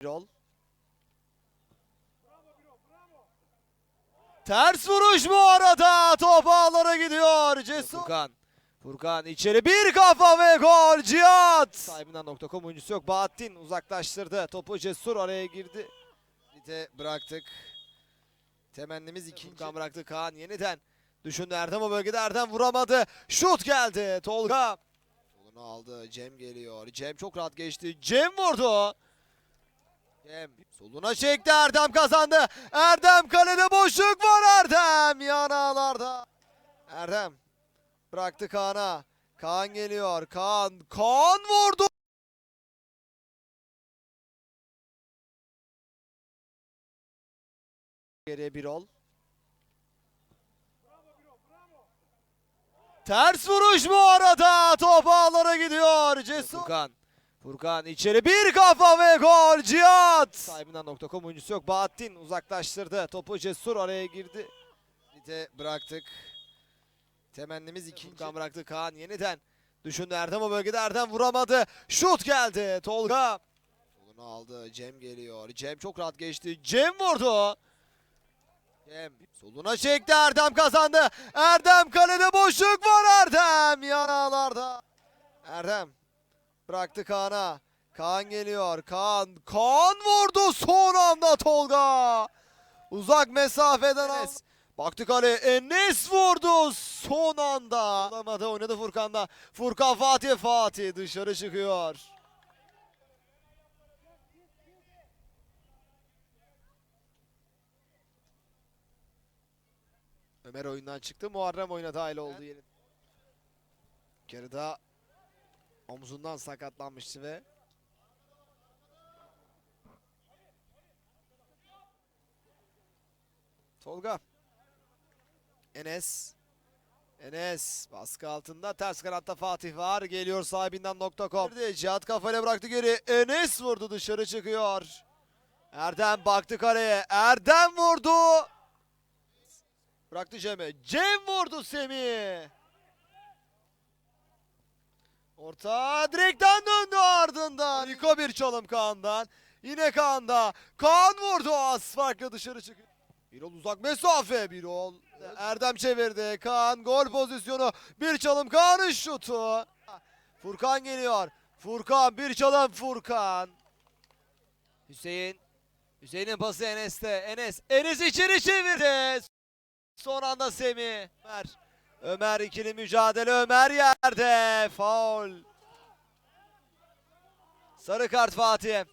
Birol. Ters vuruş bu arada. Top ağlara gidiyor. Cesur. Furkan. Furkan içeri bir kafa ve gol. Cihat. Sahibinden.com oyuncusu yok. Bahattin uzaklaştırdı. Topu Cesur araya girdi. Bite bıraktık. Temennimiz ikinci. Furkan bıraktı Kaan yeniden. Düşündü Erdem o bölgede Erdem vuramadı. Şut geldi. Tolga. Solunu aldı. Cem geliyor. Cem çok rahat geçti. Cem vurdu. Cem soluna çekti Erdem kazandı. Erdem kalede boşluk var Erdem yanağlarda. Erdem bıraktı Kaan'a. Kaan geliyor. Kaan. Kaan vurdu. Geriye bir ol. Ters vuruş bu arada. Top ağlara gidiyor. Cesur. Furkan. Furkan içeri bir kafa ve gol. Cihat. Sahibinden.com oyuncusu yok. Bahattin uzaklaştırdı. Topu Cesur araya girdi. Bite bıraktık. Temennimiz ikinci. Furkan bıraktı Kaan yeniden. Düşündü Erdem o bölgede Erdem vuramadı. Şut geldi. Tolga. Solunu aldı. Cem geliyor. Cem çok rahat geçti. Cem vurdu. Cem soluna çekti Erdem kazandı. Erdem kalede boşluk var Erdem yanağlarda. Erdem bıraktı Kaan'a. Kaan geliyor. Kaan. Kaan vurdu son anda Tolga. Uzak mesafeden Enes. Baktı kale. Enes vurdu son anda. Alamadı oynadı Furkan'da. Furkan Fatih Fatih dışarı çıkıyor. Ömer oyundan çıktı. Muharrem oyuna dahil oldu yeni. Yarıda omzundan sakatlanmıştı ve Tolga. Enes. Enes baskı altında. Ters kanatta Fatih var. Geliyor sahibinden.com Cihat kafayla bıraktı geri. Enes vurdu. Dışarı çıkıyor. Erdem baktı kaleye. Erdem vurdu. Bıraktı Cem'e. Cem vurdu Semih. Orta direkten döndü ardından. Harika bir çalım Kaan'dan. Yine Kaan'da. Kaan vurdu. Az farklı dışarı çıkıyor. Birol uzak mesafe. Birol. Erdem çevirdi. Kaan gol pozisyonu. Bir çalım Kaan'ın şutu. Furkan geliyor. Furkan bir çalım Furkan. Hüseyin. Hüseyin'in pası Enes'te. Enes. Enes içeri çevirdi. Son anda Semih. Ömer. Ömer ikili mücadele. Ömer yerde. Faul. Sarı kart Fatih.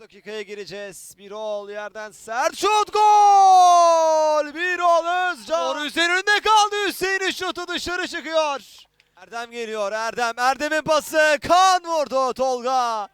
Dakikaya gireceğiz. Birol yerden sert şut gol. Birol Özcan. Doğru üzerinde kaldı. Hüseyin'in şutu dışarı çıkıyor. Erdem geliyor. Erdem. Erdem'in pası. Kan vurdu Tolga.